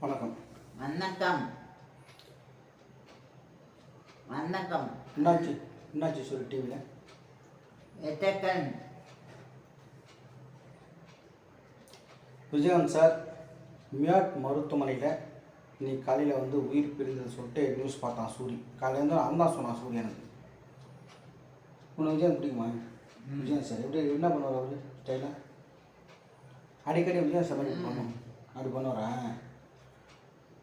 வணக்கம். வணக்கம். வணக்கம். என்னாச்சு? என்னாச்சு சொல்லு டிவியில் எத்தக்கன் விஜயகாந்த் சார் மியாட் மருத்துவமனையில் இன்னைக்கு காலையில் வந்து உயிர் பிரிந்தது சொல்லிட்டு நியூஸ் பார்த்தான் சூரி. காலையிலேருந்து அவன் தான் சொன்னான் சூரி எனக்கு. உனக்கு விஜயகாந்த் பிடிக்குமா? விஜயகாந்த் சார் எப்படி என்ன பண்ணுவார் அவர்? ஸ்டைலாக அடிக்கடி விஜயகாந்த் சார் பண்ணி பண்ணும் அப்படி பண்ணுவாரா?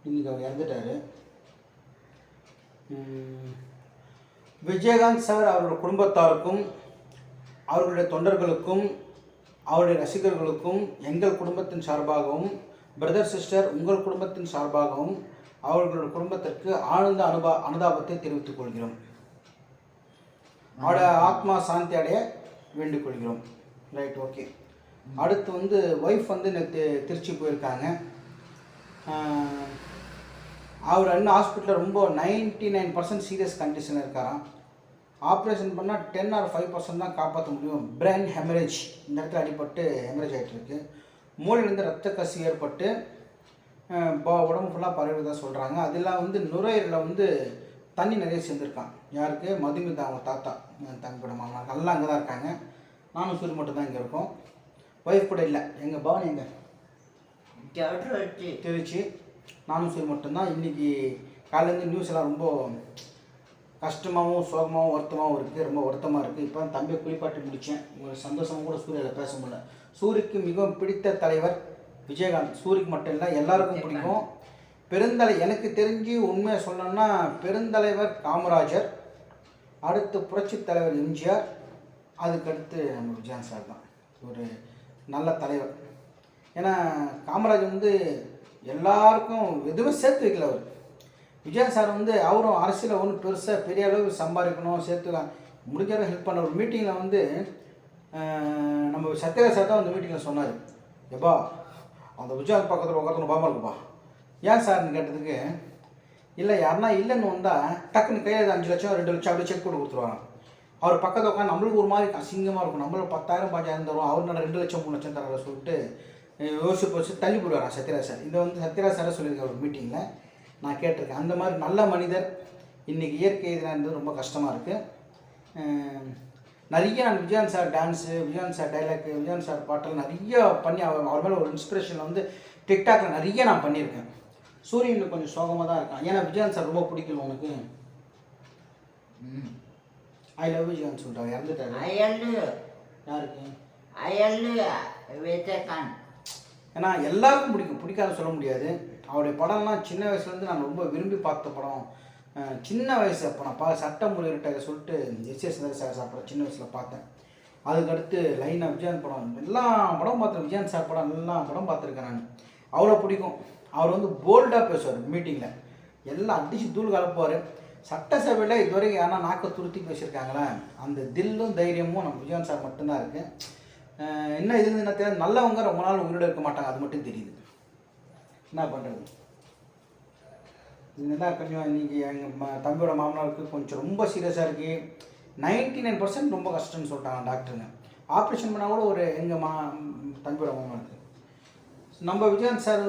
இன்னைக்கு அவர் இறந்துட்டாரு. விஜயகாந்த் சார் அவருடைய குடும்பத்தாருக்கும் அவர்களுடைய தொண்டர்களுக்கும் அவருடைய ரசிகர்களுக்கும் எங்கள் குடும்பத்தின் சார்பாகவும் பிரதர் சிஸ்டர் உங்கள் குடும்பத்தின் சார்பாகவும் அவர்களுடைய குடும்பத்திற்கு ஆழ்ந்த அனுபா அனுதாபத்தை தெரிவித்துக் கொள்கிறோம். அவருடைய ஆத்மா சாந்தி அடைய வேண்டிக் கொள்கிறோம். ரைட் ஓகே அடுத்து வந்து ஒய்ஃப் வந்து நேற்று திருச்சி போயிருக்காங்க. அவர் இன்னும் ஹாஸ்பிட்டலில் ரொம்ப நைன்டி நைன் பர்சன்ட் சீரியஸ் கண்டிஷனில் இருக்காராம். ஆப்ரேஷன் பண்ணால் டென் ஆர் ஃபைவ் பர்சன்ட் தான் காப்பாற்ற முடியும். பிரெயின் ஹெமரேஜ் இந்த இடத்துல அடிபட்டு ஹெமரேஜ் ஆகிட்டு இருக்கு. மூளையிலேருந்து ரத்த கசி ஏற்பட்டு ப- உடம்பு ஃபுல்லாக பரவுறதா சொல்கிறாங்க அதெல்லாம் வந்து நுரையீரலில் வந்து தண்ணி நிறைய சேர்ந்துருக்கான் யாருக்கு? மதுமிதா அவங்க தாத்தா தம்பியோட மாமா நல்லா அங்கே தான் இருக்காங்க. நானும் சூரிய மட்டும் தான் இங்கே இருக்கோம். ஒய்ஃப் கூட இல்லை. எங்கள் பவன் எங்கே? திருச்சி. நானும் சரி மட்டும்தான். இன்றைக்கி காலையிலேருந்து நியூஸ் எல்லாம் ரொம்ப கஷ்டமாகவும் சோகமாகவும் வருத்தமாகவும் இருக்குது ரொம்ப வருத்தமாக இருக்குது இப்போ தான் தம்பியை குளிப்பாட்டி முடித்தேன் ஒரு சந்தோஷமாக கூட சூர்யாவில் பேச முடியல. சூரிக்கு மிகவும் பிடித்த தலைவர் விஜயகாந்த். சூரிக்கு மட்டும் இல்லை எல்லாருக்கும் பிடிக்கும். பெருந்தலை எனக்கு தெரிஞ்சு உண்மையை சொல்லணும்னா பெருந்தலைவர் காமராஜர் அடுத்து புரட்சித் தலைவர் எம்ஜிஆர் அதுக்கடுத்து நம்ம விஜயகாந்த் சார் தான். ஒரு நல்ல தலைவர். ஏன்னா காமராஜர் வந்து எல்லாருக்கும் எதுவுமே சேர்த்து வைக்கல அவர். விஜயா சார் வந்து அவரும் அரசியலில் ஒன்றும் பெருசாக பெரிய அளவுக்கு சம்பாதிக்கணும் சேர்த்துக்கலாம் முடிஞ்சவரை ஹெல்ப் பண்ண ஒரு மீட்டிங்கில் வந்து நம்ம சத்யா சார் தான் அந்த மீட்டிங்கில் சொன்னார். எப்பா அந்த விஜயகாந்த் பக்கத்தில் உட்காந்து பாமா இருக்குப்பா. ஏன் சார்னு கேட்டதுக்கு இல்லை யாருன்னா இல்லைன்னு வந்தால் டக்குன்னு கையில் அஞ்சு லட்சம் ரெண்டு லட்சம் அப்படியே செக் போட்டு கொடுத்துருவாங்க அவர் பக்கத்தில் உட்காந்து நம்மளுக்கு ஒரு மாதிரி அசிங்கமாக இருக்கும். நம்மளுக்கு பத்தாயிரம் பஞ்சாயிரம் தரும் அவர் ரெண்டு லட்சம் மூணு லட்சம் தர சொல்லிட்டு யோசிச்சு போச்சு தள்ளி போடுவாராம் சத்யராஜ் சார்? இதை வந்து சத்யராஜ் சாரை சொல்லியிருக்காரு ஒரு மீட்டிங்கில் நான் கேட்டிருக்கேன். அந்த மாதிரி நல்ல மனிதர் இன்றைக்கி இயற்கை இருந்தது ரொம்ப கஷ்டமாக இருக்குது நிறைய நான் Vijayakanth sir dance Vijayakanth sir dialogue Vijayakanth sir பாட்டெல்லாம் நிறைய பண்ணி அவர் அவர் மேலே ஒரு இன்ஸ்பிரேஷனில் வந்து டிக்டாக்ல நிறைய நான் பண்ணியிருக்கேன். சூரியன் கொஞ்சம் சோகமாக தான் இருக்கான். ஏன்னா விஜயகாந்த் சார் ரொம்ப பிடிக்கும் உனக்கு. ஐ லவ் விஜயகாந்த் சொல்லிட்டாரு இறந்துட்டாரு. யாருக்கு? வெத்தக்கன் ஏன்னா எல்லாருக்கும் பிடிக்கும். பிடிக்காத சொல்ல முடியாது. அவருடைய படம்லாம் சின்ன வயசுலேருந்து நான் ரொம்ப விரும்பி பார்த்த படம். சின்ன வயசு அப்போ நான் பா சட்டம் முறையிட்ட சொல்லிட்டு எஸ் எஸ் சார் சார் படம் சின்ன வயசில் பார்த்தேன். அதுக்கடுத்து லைனாக விஜயன் படம். எல்லா படம் பார்த்தேன் விஜயன் சார் படம் எல்லா படம் பார்த்துருக்கேன் நான். அவ்வளோ பிடிக்கும். அவர் வந்து போல்டாக பேசுவார் மீட்டிங்கில் எல்லாம் அடித்து தூள் கலப்புவார். சட்டசபையில் இதுவரைக்கும் யாரா நாக்க துருத்தி பேசியிருக்காங்களே. அந்த தில்லும் தைரியமும் நம்ம விஜயன் சார் மட்டும்தான் இருக்குது என்ன இது என்ன தெரியாது நல்லவங்க ரொம்ப நாள் உயிரோட இருக்க மாட்டாங்க அது மட்டும் தெரியுது. என்ன பண்ணுறது இதுதான் கொஞ்சம் நீங்கள் எங்கள் தம்பியோட மாமனாருக்கு கொஞ்சம் ரொம்ப சீரியஸாக இருக்குது நைன்டி நைன் பர்சன்ட் ரொம்ப கஷ்டம்னு சொல்லிட்டாங்க டாக்டருங்க ஆப்ரேஷன் பண்ணால் கூட ஒரு எங்கள் மா தம்பியோட மாமனாருக்கு. நம்ம விஜயகாந்த் சார்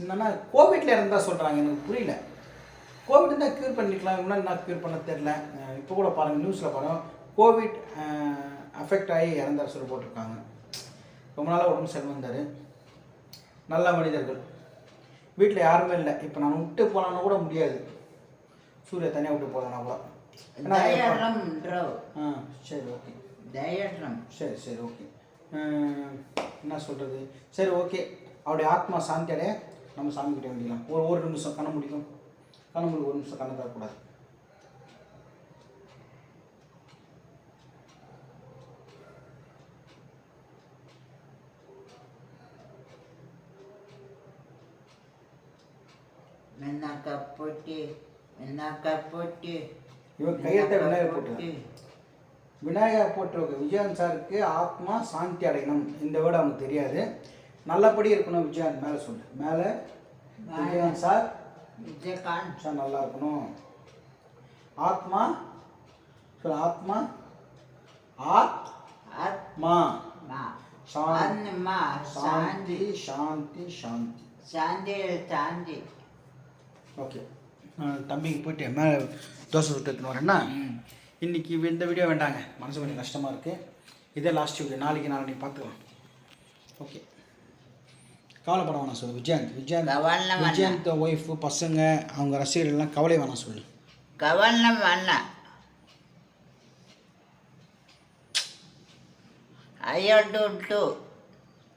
என்னென்னா கோவிட்ல இருந்தால் சொல்கிறாங்க எனக்கு புரியல. கோவிட் இருந்தால் க்யூர் பண்ணிக்கலாம் முன்னாடி நான் க்யூர் பண்ண தெரில இப்போ கூட பாருங்கள் நியூஸில் பாருங்கள் கோவிட் அஃபெக்ட் ஆகி இறந்தார் சொல்லி போட்டிருக்காங்க. ரொம்ப நாளாக உடம்பு சரி வந்தார் நல்ல மனிதர்கள். வீட்டில் யாருமே இல்லை. இப்போ நான் விட்டு போனான்னு கூட முடியாது. சூர்யா தனியாக விட்டு போகலன்னா கூட. ஆ சரி ஓகே. தயரம். சரி சரி ஓகே. என்ன சொல்கிறது சரி ஓகே. அவருடைய ஆத்மா சாந்தி அடைய நம்ம சாமி கிட்ட வேண்டிக்கலாம். ஒரு ஒரு நிமிஷம் கண்ண முடிக்கும். கண்ண மூடி ஒரு நிமிஷம் கண்ணை தரக்கூடாது மென்னாக்கா போட்டி மென்னாக்கா போட்டி இவன் கையெழுத்த விநாயகர் போட்டு. விநாயகர் போட்டு விஜயகாந்த் சாருக்கு ஆத்மா சாந்தி அடையணும். இந்த வேர்டு அவனுக்கு தெரியாது. நல்லபடி இருக்கணும் விஜயகாந்த் மேலே சொல்லு. மேலே விஜயகாந்த் சார். விஜயகாந்த். சார் நல்லா இருக்கணும். ஆத்மா. சொல்லு ஆத்மா. ஆத்மா. ஆத்மா. சாந்தி. சாந்தி சாந்தி. சாந்தி சாந்தி. ஓகே. நான் தம்பிக்கு போயிட்டு மேலே தோசை சுட்டு எடுத்துன்னு வரேன்னா இன்னைக்கு இந்த வீடியோ வேண்டாங்க. மனசு கொஞ்சம் கஷ்டமாக இருக்குது இதே லாஸ்ட் வீடியோ நாளைக்கு நாளைக்கு பார்த்துக்கலாம். ஓகே. கவலைப்பட வேணாம் சொல்லு. விஜயந்த் விஜயந்த். விஜயந்த் ஒய்ஃபு பசங்க அவங்க ரசிகர்கள் எல்லாம் கவலை வேணாம் சொல்லு. கவனம் வேணாம். ஐயோ டு டு